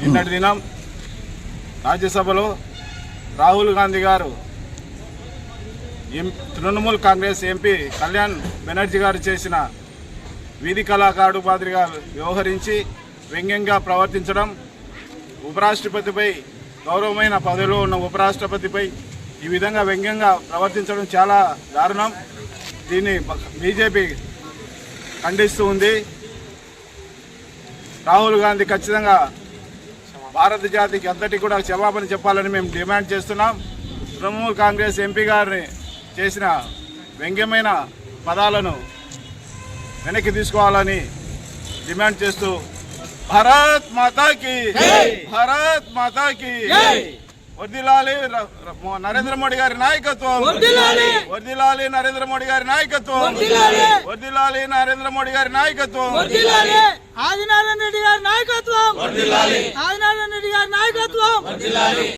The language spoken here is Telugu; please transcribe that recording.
నిన్నటి దినం రాజ్యసభలో రాహుల్ గాంధీ గారు ఎం తృణమూల్ కాంగ్రెస్ ఎంపీ కళ్యాణ్ బెనర్జీ గారు చేసిన వీధి కళాకారుడు మాదిరిగా వ్యవహరించి వ్యంగ్యంగా ప్రవర్తించడం ఉపరాష్ట్రపతిపై గౌరవమైన పదవిలో ఉన్న ఉపరాష్ట్రపతిపై ఈ విధంగా వ్యంగ్యంగా ప్రవర్తించడం చాలా దారుణం. దీన్ని బీజేపీ ఖండిస్తూ ఉంది. రాహుల్ గాంధీ ఖచ్చితంగా భారత జాతికి అంతటి కూడా క్షమాపణ చెప్పాలని మేము డిమాండ్ చేస్తున్నాం. తృణమూల్ కాంగ్రెస్ ఎంపీ గారిని చేసిన వ్యంగ్యమైన పదాలను వెనక్కి తీసుకోవాలని డిమాండ్ చేస్తూ భారత్ మాతాకి భారత్ మాతాకి వర్దిలాలి నరేంద్ర మోడీ గారి నాయకత్వం! వర్దిలాలి! నరేంద్ర మోడీ గారి నాయకత్వం! వర్దిలాలి! నరేంద్ర మోడీ గారి నాయకత్వం! ఆదినారాయణ రెడ్డి గారి నాయకత్వం! ఆదినారాయణ నాయకత్వం.